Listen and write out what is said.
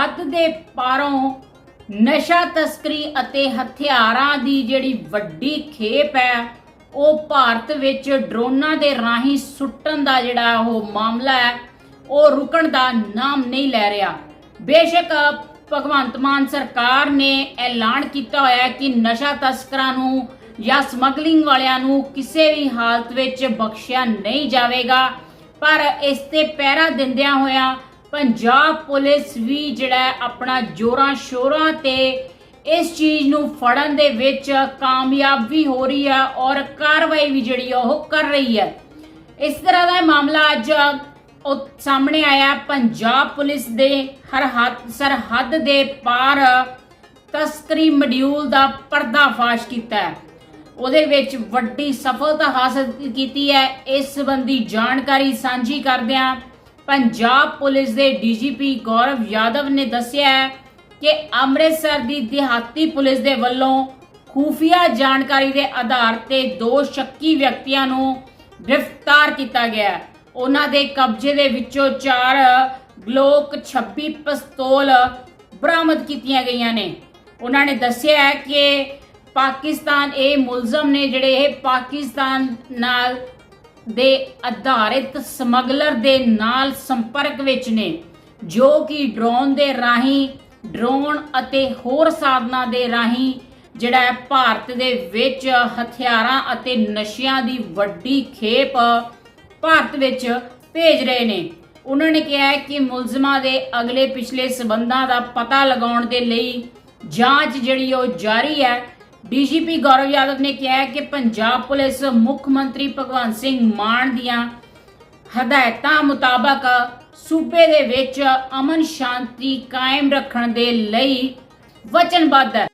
ਹੱਦ ਦੇ ਪਾਰੋਂ ਨਸ਼ਾ ਤਸਕਰੀ ਅਤੇ ਹਥਿਆਰਾਂ ਦੀ ਜਿਹੜੀ ਵੱਡੀ ਖੇਪ ਹੈ, ਉਹ ਭਾਰਤ ਵਿੱਚ ਡਰੋਨਾਂ ਦੇ ਰਾਹੀਂ ਸੁੱਟਣ ਦਾ ਜਿਹੜਾ ਉਹ ਮਾਮਲਾ ਹੈ, ਉਹ ਰੁਕਣ ਦਾ ਨਾਮ ਨਹੀਂ ਲੈ ਰਿਹਾ। ਬੇਸ਼ੱਕ ਭਗਵੰਤ ਮਾਨ ਸਰਕਾਰ ਨੇ ਐਲਾਨ ਕੀਤਾ ਹੋਇਆ ਹੈ ਕਿ ਨਸ਼ਾ ਤਸਕਰਾਂ ਨੂੰ ਜਾਂ ਸਮਗਲਿੰਗ ਵਾਲਿਆਂ ਨੂੰ ਕਿਸੇ ਵੀ ਹਾਲਤ ਵਿੱਚ ਬਖਸ਼ਿਆ ਨਹੀਂ ਜਾਵੇਗਾ, ਪਰ ਇਸ ਤੇ ਪਹਿਰਾ ਦਿੰਦਿਆਂ ਹੋਇਆਂ ਪੰਜਾਬ ਪੁਲਿਸ ਵੀ ਜਿਹੜਾ ਆਪਣਾ ਜੋਰਾਂ ਸ਼ੋਰਾਂ ਤੇ ਇਸ ਚੀਜ਼ ਨੂੰ ਫੜਨ ਦੇ ਵਿੱਚ ਕਾਮਯਾਬ ਵੀ ਹੋ ਰਹੀ ਹੈ ਔਰ ਕਾਰਵਾਈ ਵੀ ਜਿਹੜੀ ਉਹ ਕਰ ਰਹੀ ਹੈ। ਇਸ ਤਰ੍ਹਾਂ ਦਾ ਮਾਮਲਾ ਅੱਜ ਉਹ ਸਾਹਮਣੇ ਆਇਆ ਪੰਜਾਬ ਪੁਲਿਸ ਦੇ ਹਰ ਹੱਦ, ਸਰਹੱਦ ਦੇ ਪਾਰ ਤਸਕਰੀ ਮੋਡਿਊਲ ਦਾ ਪਰਦਾਫਾਸ਼ ਕੀਤਾ ਹੈ। ਉਹਦੇ ਵਿੱਚ ਵੱਡੀ ਸਫਲਤਾ ਹਾਸਲ ਕੀਤੀ ਹੈ। ਇਸ ਸੰਬੰਧੀ ਜਾਣਕਾਰੀ ਸਾਂਝੀ ਕਰਦਿਆਂ ਪੰਜਾਬ ਪੁਲਿਸ ਦੇ ਡੀਜੀਪੀ ਗੌਰਵ ਯਾਦਵ ਨੇ ਦੱਸਿਆ ਹੈ ਕਿ ਅੰਮ੍ਰਿਤਸਰ ਦੀ ਦਿਹਾਤੀ ਪੁਲਿਸ ਦੇ ਵੱਲੋਂ ਖੂਫੀਆ ਜਾਣਕਾਰੀ ਦੇ ਆਧਾਰ ਤੇ ਦੋ ਸ਼ੱਕੀ ਵਿਅਕਤੀਆਂ ਨੂੰ ਗ੍ਰਿਫਤਾਰ ਕੀਤਾ ਗਿਆ ਹੈ। ਉਹਨਾਂ ਦੇ ਕਬਜ਼ੇ ਦੇ ਵਿੱਚੋਂ ਚਾਰ ਗਲੋਕ 26 ਪਿਸਤੌਲ ਬਰਾਮਦ ਕੀਤੀਆਂ ਗਈਆਂ ਨੇ ਉਹਨਾਂ ਨੇ ਦੱਸਿਆ ਹੈ ਕਿ ਪਾਕਿਸਤਾਨ ਇਹ ਮੁਲਜ਼ਮ ਨੇ ਜਿਹੜੇ ਇਹ ਪਾਕਿਸਤਾਨ ਨਾਲ ਦੇ ਆਧਾਰਿਤ ਸਮਗਲਰ ਦੇ ਨਾਲ ਸੰਪਰਕ ਵਿੱਚ ਨੇ, ਜੋ ਕਿ ਡਰੋਨ ਦੇ ਰਾਹੀਂ, ਡਰੋਨ ਅਤੇ ਹੋਰ ਸਾਧਨਾਂ ਦੇ ਰਾਹੀਂ ਜਿਹੜਾ ਹੈ ਭਾਰਤ ਦੇ ਵਿੱਚ ਹਥਿਆਰਾਂ ਅਤੇ ਨਸ਼ਿਆਂ ਦੀ ਵੱਡੀ ਖੇਪ ਭਾਰਤ ਵਿੱਚ ਭੇਜ ਰਹੇ ਨੇ। ਉਹਨਾਂ ਨੇ ਕਿਹਾ ਹੈ ਕਿ ਮੁਲਜ਼ਮਾਂ ਦੇ ਅਗਲੇ ਪਿਛਲੇ ਸਬੰਧਾਂ ਦਾ ਪਤਾ ਲਗਾਉਣ ਦੇ ਲਈ ਜਾਂਚ ਜਿਹੜੀ ਉਹ ਜਾਰੀ ਹੈ ਡੀਜੀਪੀ ਗੌਰਵ ਯਾਦਵ ਨੇ ਕਿਹਾ ਹੈ ਕਿ ਪੰਜਾਬ ਪੁਲਿਸ ਮੁੱਖ ਮੰਤਰੀ ਭਗਵੰਤ ਸਿੰਘ ਮਾਨ ਦੀਆਂ ਹਦਾਇਤਾਂ ਮੁਤਾਬਕ ਸੂਬੇ ਦੇ ਵਿੱਚ ਅਮਨ ਸ਼ਾਂਤੀ ਕਾਇਮ ਰੱਖਣ ਦੇ ਲਈ ਵਚਨਬੱਧ ਹੈ।